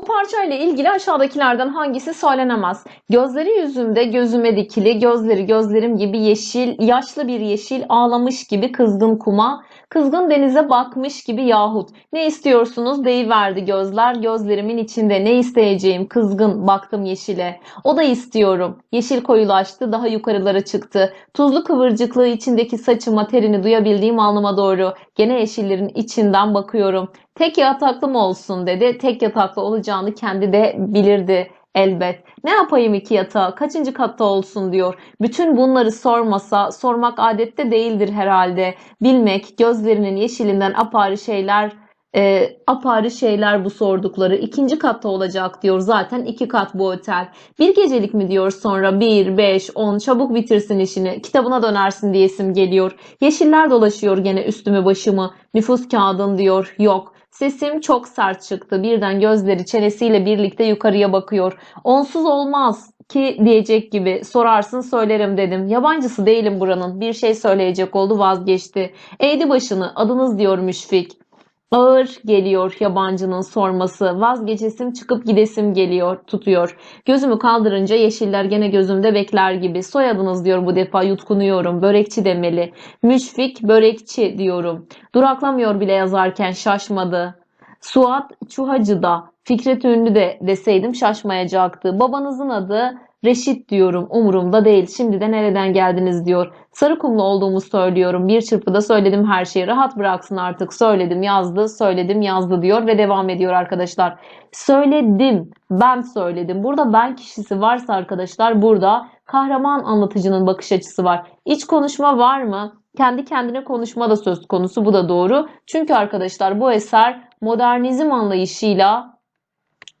Bu parçayla ilgili aşağıdakilerden hangisi söylenemez? Gözleri yüzümde gözüme dikili, gözleri gözlerim gibi yeşil, yaşlı bir yeşil, ağlamış gibi kızgın kuma, kızgın denize bakmış gibi yahut. Ne istiyorsunuz deyiverdi gözler, gözlerimin içinde ne isteyeceğim kızgın baktım yeşile. O da istiyorum. Yeşil koyulaştı, daha yukarılara çıktı. Tuzlu kıvırcıklığı içindeki saçıma terini duyabildiğim alnıma doğru. Gene yeşillerin içinden bakıyorum. Tek yataklı mı olsun dedi. Tek yataklı olacağını kendi de bilirdi elbet. Ne yapayım iki yatağı? Kaçıncı katta olsun diyor. Bütün bunları sormasa, sormak adette değildir herhalde. Bilmek, gözlerinin yeşilinden apayrı şeyler e, apayrı şeyler bu sordukları. İkinci katta olacak diyor. Zaten iki kat bu otel. Bir gecelik mi diyor sonra bir, beş, on çabuk bitirsin işini. Kitabına dönersin diyesim geliyor. Yeşiller dolaşıyor gene üstümü başımı. Nüfus kağıdın diyor. Yok. Sesim çok sert çıktı. Birden gözleri çenesiyle birlikte yukarıya bakıyor. Onsuz olmaz ki diyecek gibi. Sorarsın söylerim dedim. Yabancısı değilim buranın. Bir şey söyleyecek oldu vazgeçti. Eğdi başını. Adınız diyor müşfik. Ağır geliyor yabancının sorması. Vazgeçesim çıkıp gidesim geliyor, tutuyor. Gözümü kaldırınca yeşiller gene gözümde bekler gibi. Soyadınız diyor bu defa yutkunuyorum. Börekçi demeli. Müşfik börekçi diyorum. Duraklamıyor bile yazarken şaşmadı. Suat Çuhacı'da, Fikret Ünlü de deseydim şaşmayacaktı. Babanızın adı Reşit diyorum. Umurumda değil. Şimdi de nereden geldiniz diyor. Sarıkumlu olduğumu söylüyorum. Bir çırpıda söyledim her şeyi. Rahat bıraksın artık. Söyledim yazdı, söyledim yazdı diyor ve devam ediyor arkadaşlar. Söyledim, ben söyledim. Burada ben kişisi varsa arkadaşlar burada kahraman anlatıcının bakış açısı var. İç konuşma var mı? Kendi kendine konuşma da söz konusu. Bu da doğru. Çünkü arkadaşlar bu eser modernizm anlayışıyla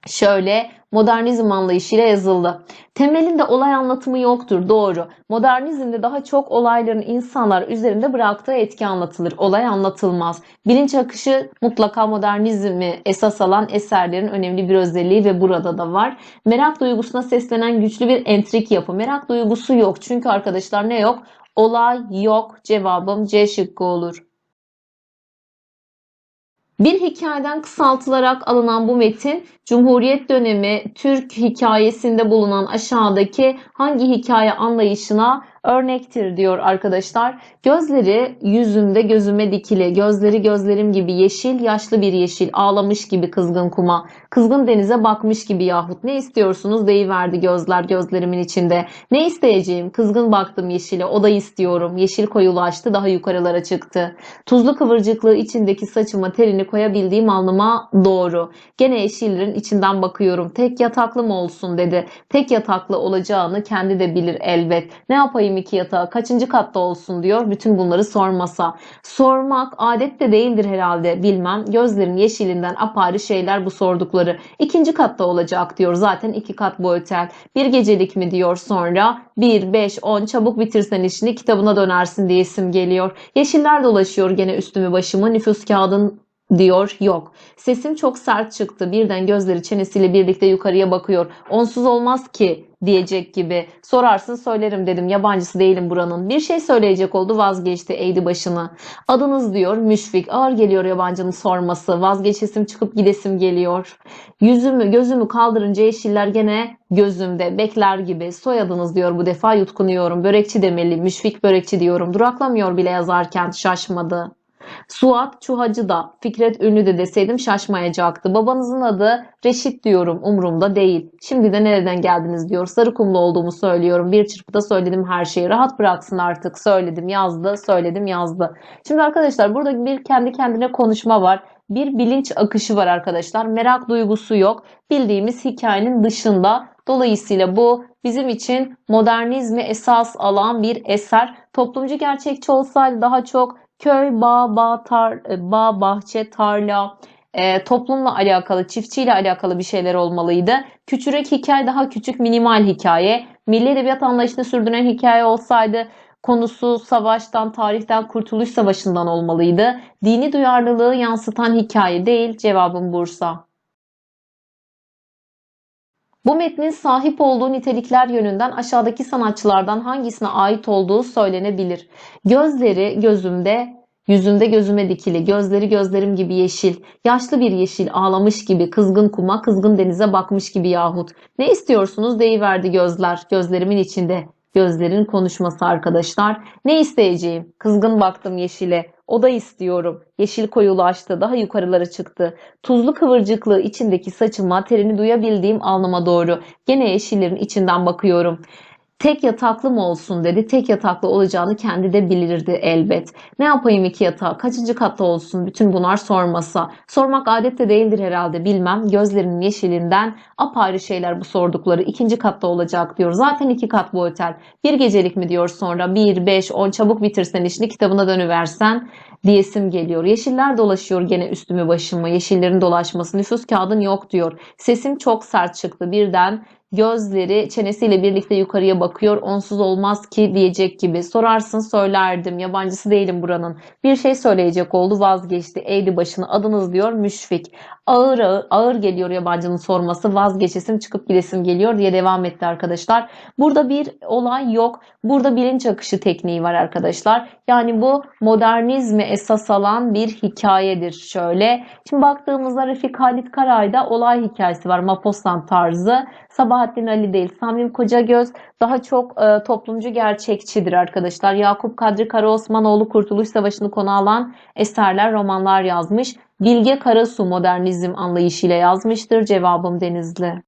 şöyle modernizm anlayışıyla yazıldı. Temelinde olay anlatımı yoktur, doğru. Modernizmde daha çok olayların insanlar üzerinde bıraktığı etki anlatılır, olay anlatılmaz. Bilinç akışı mutlaka modernizmi esas alan eserlerin önemli bir özelliği ve burada da var. Merak duygusuna seslenen güçlü bir entrik yapı. Merak duygusu yok çünkü arkadaşlar ne yok? Olay yok. Cevabım C şıkkı olur. Bir hikayeden kısaltılarak alınan bu metin Cumhuriyet dönemi Türk hikayesinde bulunan aşağıdaki hangi hikaye anlayışına örnektir diyor arkadaşlar. Gözleri yüzümde gözüme dikili, gözleri gözlerim gibi yeşil, yaşlı bir yeşil, ağlamış gibi kızgın kuma, kızgın denize bakmış gibi yahut ne istiyorsunuz deyiverdi gözler gözlerimin içinde. Ne isteyeceğim? Kızgın baktım yeşile, o da istiyorum. Yeşil koyulaştı, daha yukarılara çıktı. Tuzlu kıvırcıklığı içindeki saçıma terini koyabildiğim alnıma doğru. Gene yeşillerin içinden bakıyorum. Tek yataklı mı olsun dedi. Tek yataklı olacağını kendi de bilir elbet. Ne yapayım iki yatağı? Kaçıncı katta olsun diyor. Bütün bunları sormasa. Sormak adet de değildir herhalde bilmem. Gözlerin yeşilinden apayrı şeyler bu sordukları. İkinci katta olacak diyor. Zaten iki kat bu otel. Bir gecelik mi diyor sonra. Bir, beş, on çabuk bitirsen işini kitabına dönersin diye isim geliyor. Yeşiller dolaşıyor gene üstümü başımı. Nüfus kağıdın diyor yok. Sesim çok sert çıktı. Birden gözleri çenesiyle birlikte yukarıya bakıyor. Onsuz olmaz ki diyecek gibi. Sorarsın söylerim dedim. Yabancısı değilim buranın. Bir şey söyleyecek oldu vazgeçti eğdi başını. Adınız diyor müşfik. Ağır geliyor yabancının sorması. Vazgeçesim çıkıp gidesim geliyor. Yüzümü gözümü kaldırınca yeşiller gene gözümde bekler gibi. Soyadınız diyor bu defa yutkunuyorum. Börekçi demeli. Müşfik börekçi diyorum. Duraklamıyor bile yazarken şaşmadı. Suat Çuhacı da Fikret Ünlü de deseydim şaşmayacaktı. Babanızın adı Reşit diyorum umurumda değil. Şimdi de nereden geldiniz diyor. Sarıkumlu olduğumu söylüyorum. Bir çırpıda söyledim her şeyi. Rahat bıraksın artık. Söyledim yazdı. Söyledim yazdı. Şimdi arkadaşlar burada bir kendi kendine konuşma var. Bir bilinç akışı var arkadaşlar. Merak duygusu yok. Bildiğimiz hikayenin dışında. Dolayısıyla bu bizim için modernizmi esas alan bir eser. Toplumcu gerçekçi olsaydı daha çok köy, bağ, bağ, tar, e, bağ bahçe, tarla, e, toplumla alakalı, çiftçiyle alakalı bir şeyler olmalıydı. Küçürek hikaye daha küçük, minimal hikaye. Milli edebiyat anlayışını sürdüren hikaye olsaydı konusu savaştan, tarihten, kurtuluş savaşından olmalıydı. Dini duyarlılığı yansıtan hikaye değil, cevabım Bursa. Bu metnin sahip olduğu nitelikler yönünden aşağıdaki sanatçılardan hangisine ait olduğu söylenebilir. Gözleri gözümde Yüzünde gözüme dikili, gözleri gözlerim gibi yeşil, yaşlı bir yeşil ağlamış gibi, kızgın kuma, kızgın denize bakmış gibi yahut. Ne istiyorsunuz deyiverdi gözler, gözlerimin içinde. Gözlerin konuşması arkadaşlar. Ne isteyeceğim? Kızgın baktım yeşile. O da istiyorum. Yeşil koyulaştı, daha yukarılara çıktı. Tuzlu kıvırcıklığı içindeki saçıma, terini duyabildiğim alnıma doğru. Gene yeşillerin içinden bakıyorum. Tek yataklı mı olsun dedi. Tek yataklı olacağını kendi de bilirdi elbet. Ne yapayım iki yatağı? Kaçıncı katta olsun? Bütün bunlar sormasa. Sormak adette değildir herhalde bilmem. Gözlerinin yeşilinden apayrı şeyler bu sordukları. ikinci katta olacak diyor. Zaten iki kat bu otel. Bir gecelik mi diyor sonra. Bir, beş, on çabuk bitirsen işini kitabına dönüversen diyesim geliyor. Yeşiller dolaşıyor gene üstümü başımı. Yeşillerin dolaşması. Nüfus kağıdın yok diyor. Sesim çok sert çıktı birden. Gözleri çenesiyle birlikte yukarıya bakıyor. Onsuz olmaz ki diyecek gibi. Sorarsın söylerdim. Yabancısı değilim buranın. Bir şey söyleyecek oldu vazgeçti. Eğdi başını. Adınız diyor müşfik. Ağır ağır, ağır geliyor yabancının sorması. Vazgeçesim çıkıp gidesim geliyor diye devam etti arkadaşlar. Burada bir olay yok. Burada bilinç akışı tekniği var arkadaşlar. Yani bu modernizmi esas alan bir hikayedir şöyle. Şimdi baktığımızda Refik Halit Karay'da olay hikayesi var. Maposlan tarzı. Sabahattin Ali değil. Samim Kocagöz daha çok e, toplumcu gerçekçidir arkadaşlar. Yakup Kadri Karaosmanoğlu Kurtuluş Savaşı'nı konu alan eserler, romanlar yazmış. Bilge Karasu modernizm anlayışıyla yazmıştır. Cevabım Denizli.